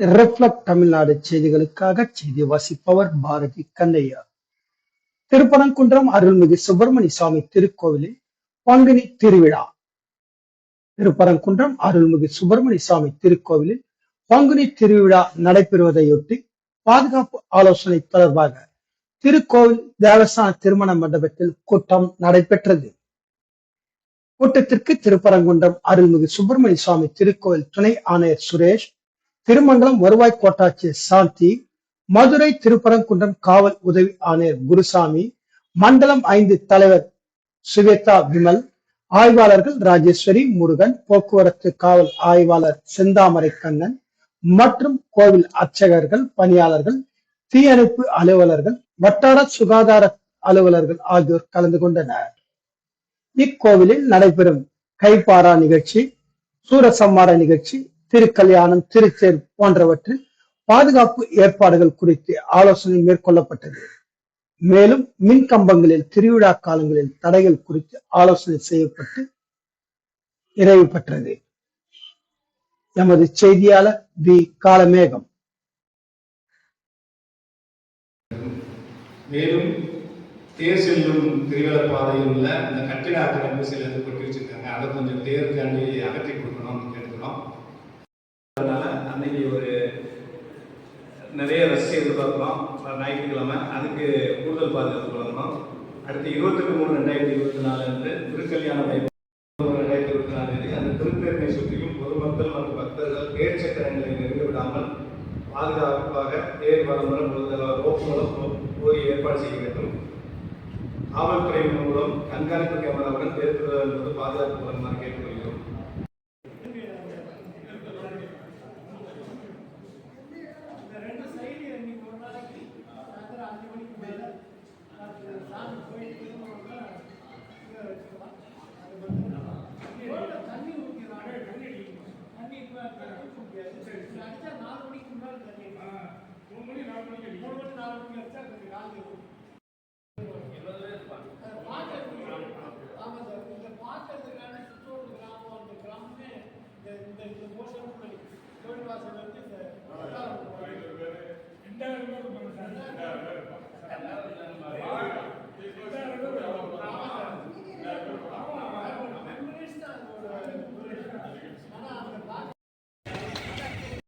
Reflect Tamil Nadu செய்திகளுக்காக செய்தி வாசிப்பவர் பாரதி கண்ணையா. திருப்பரங்குன்றம் அருள்மிகு சுப்பிரமணிய சுவாமி திருக்கோவிலில் பங்குனி திருவிழா. திருப்பரங்குன்றம் அருள்மிகு சுப்பிரமணிய சுவாமி திருக்கோவிலில் பங்குனி திருவிழா நடைபெறுவதையொட்டி பாதுகாப்பு ஆலோசனை தொடர்பாக திருக்கோவில் தேவஸ்தான திருமண மண்டபத்தில் கூட்டம் நடைபெற்றது. கூட்டத்திற்கு திருப்பரங்குன்றம் அருள்மிகு சுப்பிரமணிய சுவாமி திருக்கோவில் துணை ஆணையர் சுரேஷ் திருமங்கலம் வருவாய் கோட்டாட்சியர் சாந்தி மதுரை திருப்பரங்குன்றம் காவல் உதவி ஆணையர் குருசாமி மண்டலம் ஐந்து தலைவர் சுவேதா விமல் ஆய்வாளர்கள் ராஜேஸ்வரி முருகன் போக்குவரத்து காவல் ஆய்வாளர் செந்தாமரை கண்ணன் மற்றும் கோவில் அர்ச்சகர்கள் பணியாளர்கள் தீயணைப்பு அலுவலர்கள் வட்டார சுகாதார அலுவலர்கள் ஆகியோர் கலந்து கொண்டனர். இக்கோவிலில் நடைபெறும் கைப்பாரா நிகழ்ச்சி சூரசம்மார நிகழ்ச்சி திருக்கல்யாணம் திருச்சேர் போன்றவற்றில் பாதுகாப்பு ஏற்பாடுகள் குறித்து ஆலோசனை மேற்கொள்ளப்பட்டது. மேலும் மின் கம்பங்களில் திருவிழா காலங்களில் தடைகள் குறித்து ஆலோசனை செய்யப்பட்டு நிறைவு பெற்றது. எமது செய்தியாளர் வி. காலமேகம். மேலும் தேர் செல்லும் திருவிழா பாதையில் உள்ள அந்த கட்டிட ஆக்கிரமிப்பு சிலது கொட்டி வச்சிருக்காங்க. அதை கொஞ்சம் தேருக்காண்டி அகற்றி கொடுக்கணும்னு கேட்டுக்கிறோம். நிறைய ரஷ் எதிர்பார்க்குறோம். ஞாயிற்றுக்கிழமை. அதுக்கு கூடுதல் பாதுகாப்பு வழங்கணும். அடுத்து இருபத்தெட்டு மூணு ரெண்டாயிரத்தி இருபத்தி நாலு அன்று திருக்கல்யாண வைபவம். ரெண்டாயிரத்தி இருபத்தி நாலு தேதி அந்த திருப்பெருமை சுற்றியும் பொதுமக்கள் மற்றும் பக்தர்கள் தேர் சக்கரங்களை நெருங்க விடாமல் பாதுகாப்பாக தேர் வளமுறை ரோப் மூலம் போய் ஏற்பாடு செய்ய வேண்டும். காவல்துறையின் மூலம் கண்காணிப்பு கேமராவுடன் தேர் திருவிழா என்பது பாதுகாப்பு வழங்குமாறு கேட்டுக்கொள்கிறோம். மணி நாலு மணிக்கு மூணு மணி நாலு மணிக்கு மூணு மணி நாலு